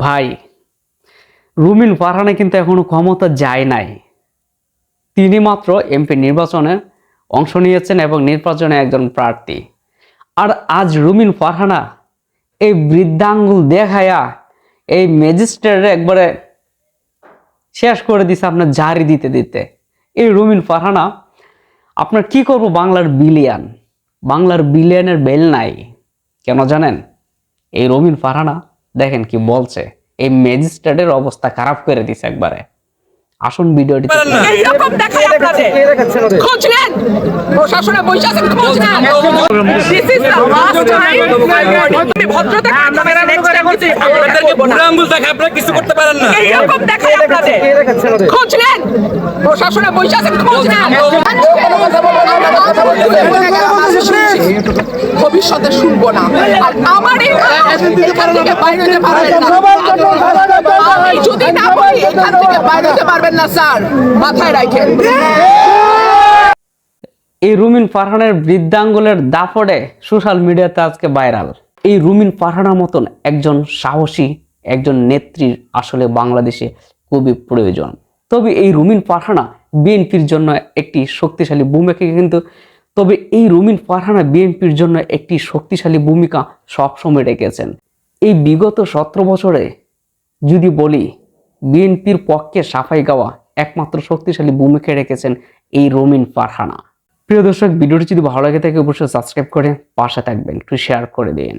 ভাই, রুমিন ফারহানা কিন্তু এখনও ক্ষমতা যায় নাই। তিনি মাত্র এমপি নির্বাচনে অংশ নিয়েছেন এবং নির্বাচনে একজন প্রার্থী। আর আজ রুমিন ফারহানা এই বৃদ্ধাঙ্গুল দেখায়া এই ম্যাজিস্ট্রেটে একবারে শেষ করে দিছে আপনার জারি দিতে দিতে। এই রুমিন ফারহানা, আপনার কি করব বাংলার বিলিয়ান? বাংলার বিলিয়নের বেল নাই, কেন জানেন? এই রবিন ফারহানা দেখেন কি বলছে এই ম্যাজিস্ট্রেটের অবস্থা খারাপ করে দিছে একবারে। আসুন ভিডিওটি এইরকম দেখায় আপনাদের। খোঁজ নেন। প্রশাসনে বসে আছেন খোঁজ নেন। This is the last time আপনি ভদ্রতা ক্যামেরা নেক্সট টাইম কিছু আপনাদেরকে বলা আঙ্গুল দেখে আপনারা কিছু করতে পারেন না। এইরকম দেখায় আপনাদের। খোঁজ নেন। প্রশাসনে বসে আছেন খোঁজ নেন। ভবিষ্যতে শুনব না। আর আমার এই এখান থেকে বাইরে হতে পারবেন না। আমি যদি না বলি এখান থেকে বাইরে হতে পারবেন না স্যার। মাথায় রাখেন এই রুমিন ফারহানের বৃদ্ধাঙ্গুলের দাপড়ে সোশ্যাল মিডিয়াতে আজকে ভাইরাল। এই রুমিন ফারহানার মতন একজন সাহসী একজন নেত্রীর আসলে বাংলাদেশে খুবই প্রয়োজন। তবে এই রুমিন ফারহানা বিএনপির জন্য একটি শক্তিশালী ভূমিকা কিন্তু তবে এই রুমিন ফারহানা বিএনপির জন্য একটি শক্তিশালী ভূমিকা সবসময় রেখেছেন। এই বিগত সতেরো বছরে যদি বলি, বিএনপির পক্ষে সাফাই গাওয়া একমাত্র শক্তিশালী ভূমিকা রেখেছেন এই রোমিন ফারহানা। প্রিয় দর্শক, ভিডিওটি যদি ভালো লাগে থাকে, অবশ্যই সাবস্ক্রাইব করে পাশে থাকবেন, একটু শেয়ার করে দিন।